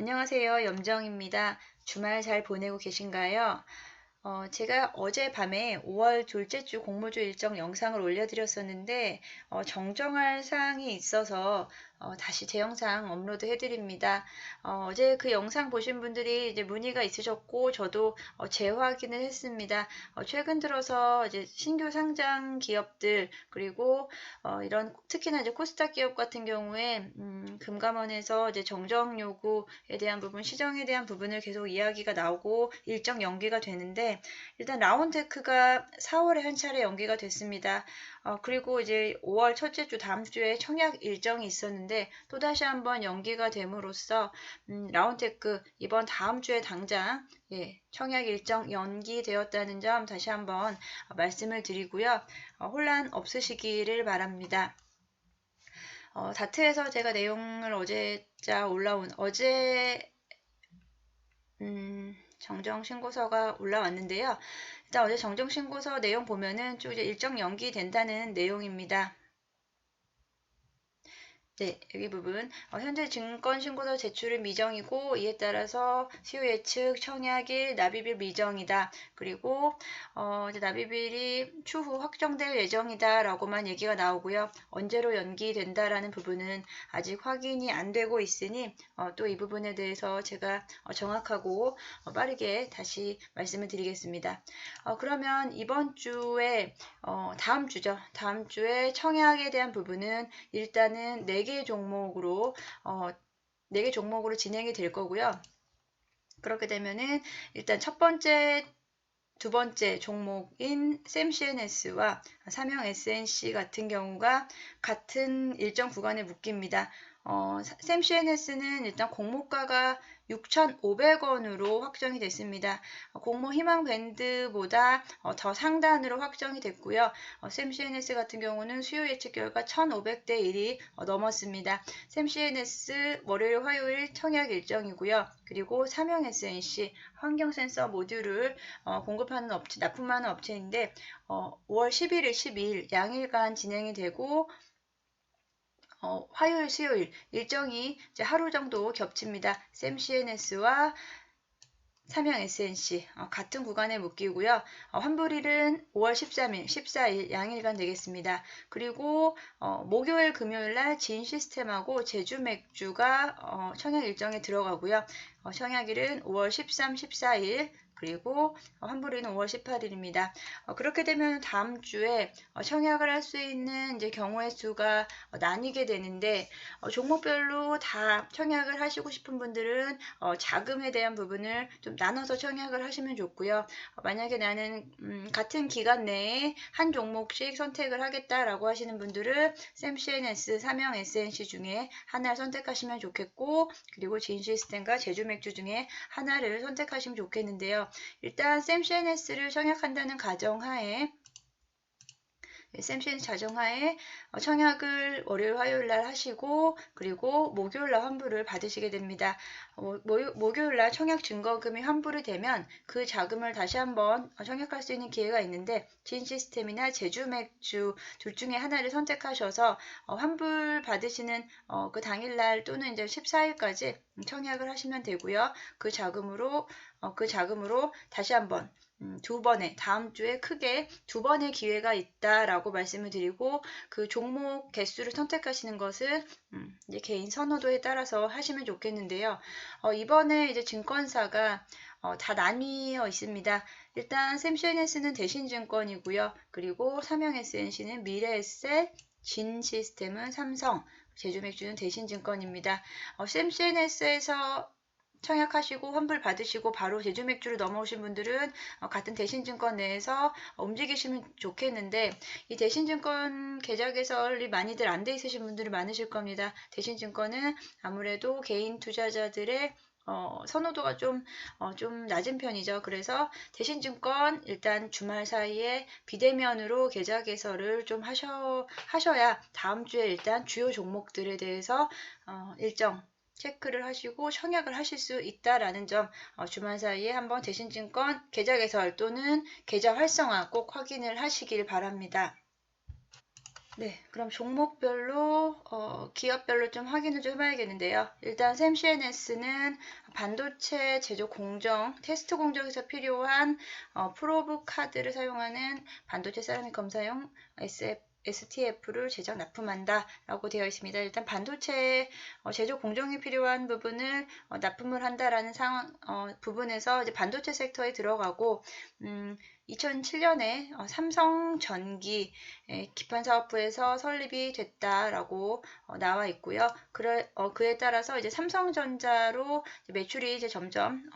안녕하세요. 염정입니다. 주말 잘 보내고 계신가요? 어, 제가 어젯밤에 5월 둘째 주 공모주 일정 영상을 올려드렸었는데 어, 정정할 사항이 있어서 어, 다시 제 영상 업로드 해드립니다. 어, 제그 영상 보신 분들이 이제 문의가 있으셨고 저도 어, 재확인을 했습니다. 어, 최근 들어서 이제 신규 상장 기업들 그리고 어, 이런 특히나 이제 코스닥 기업 같은 경우에 음, 금감원에서 이제 정정 요구에 대한 부분, 시정에 대한 부분을 계속 이야기가 나오고 일정 연기가 되는데 일단 라운테크가 4월에 한 차례 연기가 됐습니다. 어, 그리고 이제 5월 첫째 주 다음 주에 청약 일정이 있었는데 또 다시 한번 연기가 됨으로써 음, 라운테크 이번 다음 주에 당장 예, 청약 일정 연기되었다는 점 다시 한번 말씀을 드리고요. 어, 혼란 없으시기를 바랍니다. 어, 다트에서 제가 내용을 어제 자 올라온 어제 음, 정정 신고서가 올라왔는데요. 일단 어제 정정신고서 내용 보면은 쭉 이제 일정 연기된다는 내용입니다. 네, 여기 부분 어, 현재 증권신고서 제출은 미정이고 이에 따라서 수요 예측 청약일 납입일 미정이다. 그리고 어, 이제 납입일이 추후 확정될 예정이다라고만 얘기가 나오고요. 언제로 연기된다라는 부분은 아직 확인이 안 되고 있으니 어, 또 이 부분에 대해서 제가 어, 정확하고 어, 빠르게 다시 말씀을 드리겠습니다. 어, 그러면 이번 주에 어, 다음 주죠. 다음 주에 청약에 대한 부분은 일단은 4개 4개 종목으로 어, 4개 종목으로 진행이 될 거고요. 그렇게 되면은 일단 첫 번째 두 번째 종목인 샘CNS와 삼형 SNC 같은 경우가 같은 일정 구간에 묶입니다. 어, 샘CNS는 일단 공모가가 6,500원으로 확정이 됐습니다. 공모 희망 밴드보다 어, 더 상단으로 확정이 됐고요. 어, 샘CNS 같은 경우는 수요 예측 결과 1,500대 1이 어, 넘었습니다. 샘CNS 월요일, 화요일 청약 일정이고요. 그리고 삼형 SNC 환경 센서 모듈을 공급하는 업체, 납품하는 업체인데 5월 11일, 12일 양일간 진행이 되고 어, 화요일, 수요일 일정이 이제 하루 정도 겹칩니다. 샘CNS와 삼형 SNC 어, 같은 구간에 묶이고요. 어, 환불일은 5월 13일, 14일 양일간 되겠습니다. 그리고 어, 목요일, 금요일 날 진 시스템하고 제주 맥주가 어, 청약 일정에 들어가고요. 어, 청약일은 5월 13, 14일 그리고 환불일은 5월 18일입니다. 어, 그렇게 되면 다음 주에 어, 청약을 할 수 있는 이제 경우의 수가 어, 나뉘게 되는데 어, 종목별로 다 청약을 하시고 싶은 분들은 어, 자금에 대한 부분을 좀 나눠서 청약을 하시면 좋고요. 어, 만약에 나는 음, 같은 기간 내에 한 종목씩 선택을 하겠다라고 하시는 분들은 샘CNS, 삼형 SNC 중에 하나를 선택하시면 좋겠고 그리고 진 시스템과 제주맥주 중에 하나를 선택하시면 좋겠는데요. 일단 샘CNS를 청약한다는 가정하에 샘CNS 자정하에 어, 청약을 월요일 화요일 날 하시고 그리고 목요일 날 환불을 받으시게 됩니다. 어, 목요일 날 청약 증거금이 환불이 되면 그 자금을 다시 한번 청약할 수 있는 기회가 있는데 진 시스템이나 제주 맥주 둘 중에 하나를 선택하셔서 어, 환불 받으시는 그 당일 날 또는 이제 14일까지 청약을 하시면 되고요. 그 자금으로 그 자금으로 다시 한번 음, 두 번의 다음 주에 크게 두 번의 기회가 있다라고 말씀을 드리고 그 종목 개수를 선택하시는 것은 음, 이제 개인 선호도에 따라서 하시면 좋겠는데요. 어, 이번에 이제 증권사가 어, 다 나뉘어 있습니다. 일단 샘CNS는 대신증권이고요. 그리고 삼형 SNC는 미래에셋, 진시스템은 삼성, 제주맥주는 대신증권입니다. 어, 샘CNS에서 청약하시고 환불 받으시고 바로 제주 맥주로 넘어오신 분들은 어, 같은 대신증권 내에서 움직이시면 좋겠는데 이 대신증권 계좌 개설이 많이들 안 돼 있으신 분들이 많으실 겁니다. 대신증권은 아무래도 개인 투자자들의 어, 선호도가 좀, 어, 좀 낮은 편이죠. 그래서 대신증권 일단 주말 사이에 비대면으로 계좌 개설을 좀 하셔, 하셔야 다음 주에 일단 주요 종목들에 대해서 어, 일정 체크를 하시고 청약을 하실 수 있다라는 점 어, 주말 사이에 한번 대신증권 계좌 개설 또는 계좌 활성화 꼭 확인을 하시길 바랍니다. 네, 그럼 종목별로 어, 기업별로 좀 확인을 좀 해봐야겠는데요. 일단 샘CNS는 반도체 제조 공정, 테스트 공정에서 필요한 어, 프로브 카드를 사용하는 반도체 세라믹 검사용 SF STF를 제작 납품한다 라고 되어 있습니다. 일단 반도체 어, 제조 공정에 필요한 부분을 어, 납품을 한다라는 상황 어, 부분에서 이제 반도체 섹터에 들어가고 음, 2007년에 어, 삼성전기 기판 사업부에서 설립이 됐다라고 어, 나와 있고요. 그에 따라서 이제 삼성전자로 매출이 이제 점점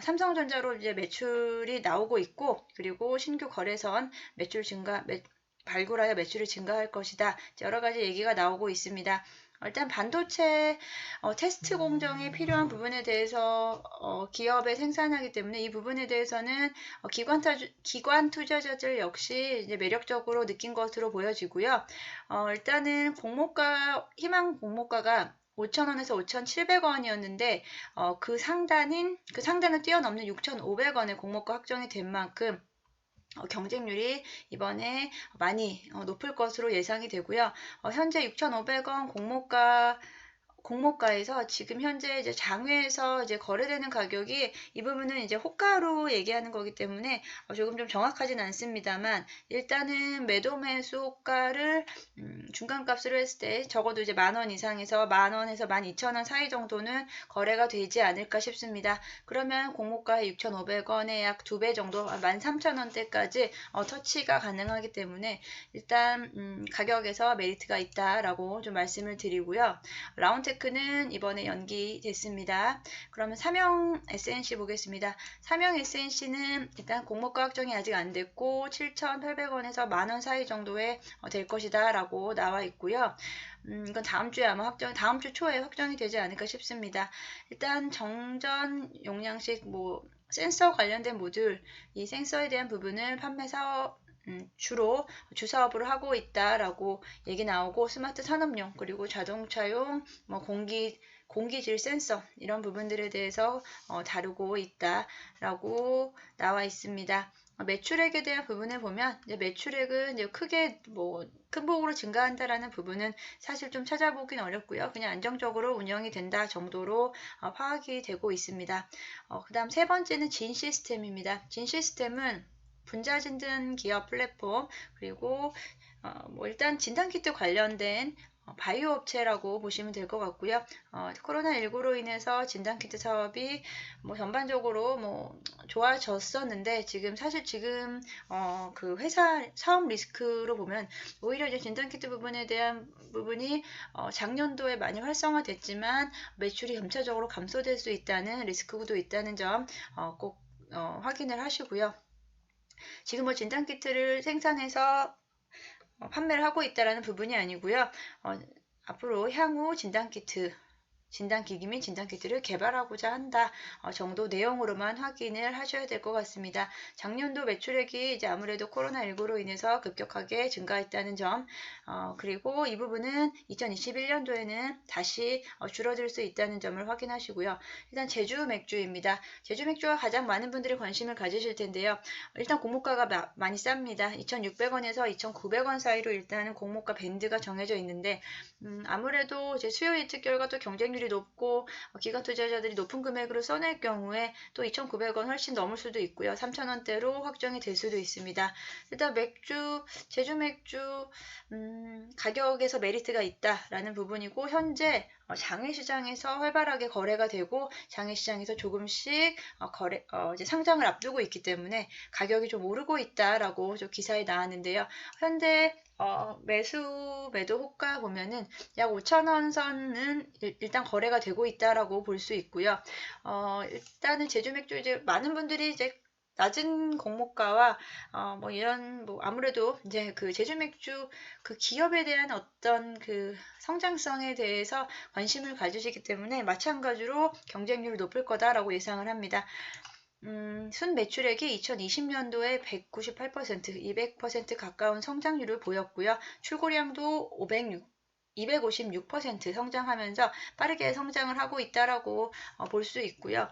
삼성전자로 이제 매출이 나오고 있고 그리고 신규 거래선 매출 증가 매, 발굴하여 매출이 증가할 것이다. 여러 가지 얘기가 나오고 있습니다. 일단 반도체 어, 테스트 공정에 필요한 부분에 대해서 어, 기업에 생산하기 때문에 이 부분에 대해서는 어, 기관, 타주, 기관 투자자들 역시 이제 매력적으로 느낀 것으로 보여지고요. 어, 일단은 공모가 희망 공모가가 5,000원에서 5,700원이었는데 어, 그 상단인 그 상단을 뛰어넘는 6,500원의 공모가 확정이 된 만큼 어, 경쟁률이 이번에 많이 어, 높을 것으로 예상이 되고요. 어, 현재 6,500원 공모가 공모가에서 지금 현재 이제 장외에서 이제 거래되는 가격이 이 부분은 이제 호가로 얘기하는 거기 때문에 어, 조금 좀 정확하진 않습니다만 일단은 매도 매수 호가를 음, 중간값으로 했을 때 적어도 이제 만 원 이상에서 만 원에서 만 이천 원 사이 정도는 거래가 되지 않을까 싶습니다. 그러면 공모가의 6,500원에 약두 배 정도 만 삼천 원대까지 어, 터치가 가능하기 때문에 일단 음, 가격에서 메리트가 있다라고 좀 말씀을 드리고요. 라운드 테크는 이번에 연기됐습니다. 그러면 사명 SNC 보겠습니다. 사명 SNC는 일단 공모가 확정이 아직 안 됐고 7,800원에서 만원 사이 정도에 어, 될 것이다 라고 나와 있고요. 음, 이건 다음 주에 아마 확정, 다음 주 초에 확정이 되지 않을까 싶습니다. 일단 정전 용량식 뭐 센서 관련된 모듈, 이 센서에 대한 부분을 판매 사업 음, 주로 주사업을 하고 있다라고 얘기 나오고 스마트 산업용 그리고 자동차용 뭐 공기 공기질 센서 이런 부분들에 대해서 어, 다루고 있다라고 나와 있습니다. 어, 매출액에 대한 부분을 보면 이제 매출액은 이제 크게 뭐 큰 폭으로 증가한다라는 부분은 사실 좀 찾아보긴 어렵고요. 그냥 안정적으로 운영이 된다 정도로 어, 파악이 되고 있습니다. 어, 그 다음 세 번째는 진 시스템입니다. 진 시스템은 분자 진단 기업 플랫폼 그리고 어, 뭐 일단 진단키트 관련된 어, 바이오 업체라고 보시면 될 것 같고요. 어, 코로나19로 인해서 진단키트 사업이 뭐 전반적으로 뭐 좋아졌었는데 지금 사실 지금 어, 그 회사 사업 리스크로 보면 오히려 이제 진단키트 부분에 대한 부분이 어, 작년도에 많이 활성화됐지만 매출이 점차적으로 감소될 수 있다는 리스크도 있다는 점꼭 어, 확인을 하시고요. 지금 뭐 진단키트를 생산해서 어, 판매를 하고 있다는 부분이 아니고요. 어, 앞으로 향후 진단키트 진단기기 및 진단키트를 개발하고자 한다 어, 정도 내용으로만 확인을 하셔야 될 것 같습니다. 작년도 매출액이 이제 아무래도 코로나19로 인해서 급격하게 증가했다는 점 어, 그리고 이 부분은 2021년도에는 다시 어, 줄어들 수 있다는 점을 확인하시고요. 일단 제주 맥주입니다. 제주 맥주가 가장 많은 분들이 관심을 가지실 텐데요. 일단 공모가가 마, 많이 쌉니다. 2,600원에서 2,900원 사이로 일단은 공모가 밴드가 정해져 있는데 음, 아무래도 이제 수요 예측 결과 또 경쟁률 수익률이 높고 어, 기관 투자자들이 높은 금액으로 써낼 경우에 또 2,900원 훨씬 넘을 수도 있고요. 3,000원대로 확정이 될 수도 있습니다. 일단 맥주, 제주 맥주 음, 가격에서 메리트가 있다라는 부분이고 현재 어, 장외시장에서 활발하게 거래가 되고 장외시장에서 조금씩 어, 거래 어, 이제 상장을 앞두고 있기 때문에 가격이 좀 오르고 있다라고 좀 기사에 나왔는데요. 현재 어, 매수 매도 호가 보면은 약 5천 원 선은 일단 거래가 되고 있다라고 볼 수 있고요. 어, 일단은 제주 맥주 이제 많은 분들이 이제 낮은 공모가와 어, 뭐 이런 뭐 아무래도 이제 그 제주 맥주 그 기업에 대한 어떤 그 성장성에 대해서 관심을 가지시기 때문에 마찬가지로 경쟁률이 높을 거다라고 예상을 합니다. 음, 순 매출액이 2020년도에 198%, 200% 가까운 성장률을 보였고요. 출고량도 506, 256% 성장하면서 빠르게 성장을 하고 있다라고 어, 볼수 있고요.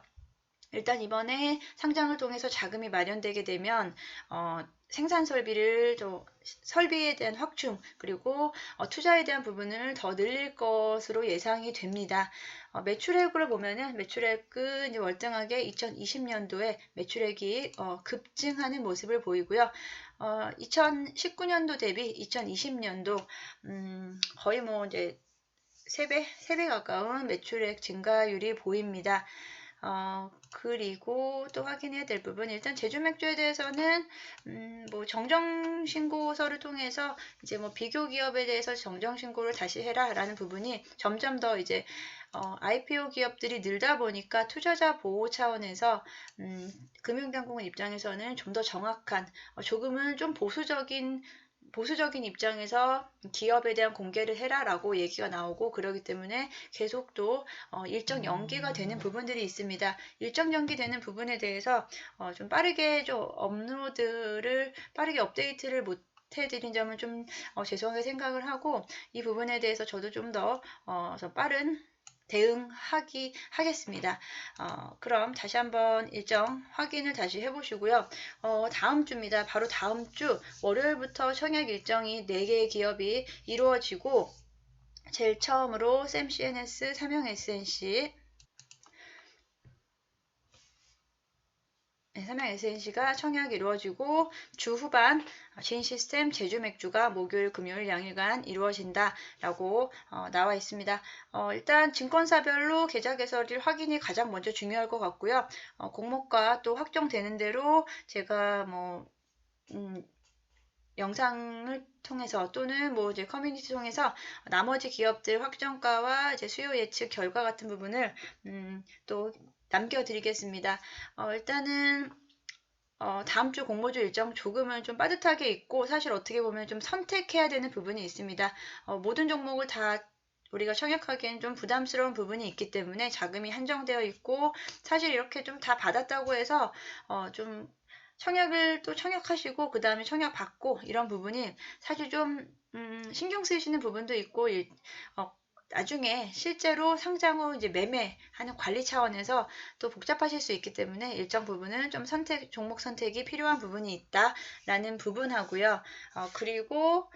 일단 이번에 상장을 통해서 자금이 마련되게 되면 어, 생산 설비를 좀 설비에 대한 확충 그리고 어, 투자에 대한 부분을 더 늘릴 것으로 예상이 됩니다. 어, 매출액을 보면은 매출액은 이제 월등하게 2020년도에 매출액이 어, 급증하는 모습을 보이고요. 2019년도 어, 대비 2020년도 음, 거의 뭐 이제 3배, 3배 가까운 매출액 증가율이 보입니다. 어, 그리고 또 확인해야 될 부분 일단 제주 맥주에 대해서는 음, 뭐 정정 신고서를 통해서 이제 뭐 비교 기업에 대해서 정정 신고를 다시 해라라는 부분이 점점 더 이제 어, IPO 기업들이 늘다 보니까 투자자 보호 차원에서 음, 금융당국은 입장에서는 좀 더 정확한 어, 조금은 좀 보수적인 보수적인 입장에서 기업에 대한 공개를 해라라고 얘기가 나오고 그러기 때문에 계속 또 어, 일정 연기가 되는 부분들이 있습니다. 일정 연기되는 부분에 대해서 어, 좀 빠르게 좀 업로드를 빠르게 업데이트를 못 해드린 점은 좀 어, 죄송하게 생각을 하고 이 부분에 대해서 저도 좀더 어, 빠른 대응하기 하겠습니다. 어, 그럼 다시 한번 일정 확인을 다시 해보시고요. 어, 다음 주입니다. 바로 다음 주 월요일부터 청약 일정이 4개의 기업이 이루어지고 제일 처음으로 샘 CNS, 삼형 SNC, 삼양 SNC가 청약이 이루어지고 주 후반 진 시스템 제주 맥주가 목요일 금요일 양일간 이루어진다라고 어, 나와 있습니다. 어, 일단 증권사별로 계좌 개설일 확인이 가장 먼저 중요할 것 같고요. 어, 공모가 또 확정되는 대로 제가 뭐 음, 영상을 통해서 또는 뭐 이제 커뮤니티 통해서 나머지 기업들 확정가와 이제 수요 예측 결과 같은 부분을 음, 또 남겨드리겠습니다. 어, 일단은 어, 다음 주 공모주 일정 조금은 좀 빠듯하게 있고 사실 어떻게 보면 좀 선택해야 되는 부분이 있습니다. 어, 모든 종목을 다 우리가 청약하기엔 좀 부담스러운 부분이 있기 때문에 자금이 한정되어 있고 사실 이렇게 좀 다 받았다고 해서 어, 좀 청약을 또 청약하시고 그 다음에 청약 받고 이런 부분이 사실 좀 음, 신경 쓰이시는 부분도 있고 일, 어, 나중에 실제로 상장 후 이제 매매하는 관리 차원에서 또 복잡하실 수 있기 때문에 일정 부분은 좀 선택 종목 선택이 필요한 부분이 있다라는 부분하고요. 어, 그리고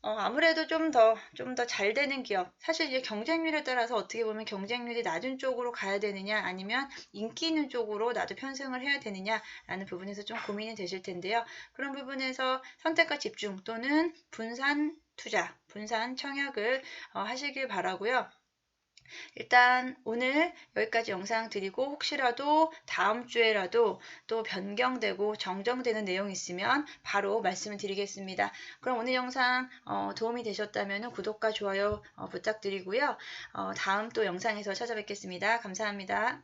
어, 아무래도 좀 더 좀 더 잘 되는 기업 사실 이제 경쟁률에 따라서 어떻게 보면 경쟁률이 낮은 쪽으로 가야 되느냐 아니면 인기 있는 쪽으로 나도 편승을 해야 되느냐라는 부분에서 좀 고민이 되실 텐데요. 그런 부분에서 선택과 집중 또는 분산 투자, 분산 청약을 어, 하시길 바라고요. 일단 오늘 여기까지 영상 드리고 혹시라도 다음 주에라도 또 변경되고 정정되는 내용이 있으면 바로 말씀을 드리겠습니다. 그럼 오늘 영상 어, 도움이 되셨다면 구독과 좋아요 어, 부탁드리고요. 어, 다음 또 영상에서 찾아뵙겠습니다. 감사합니다.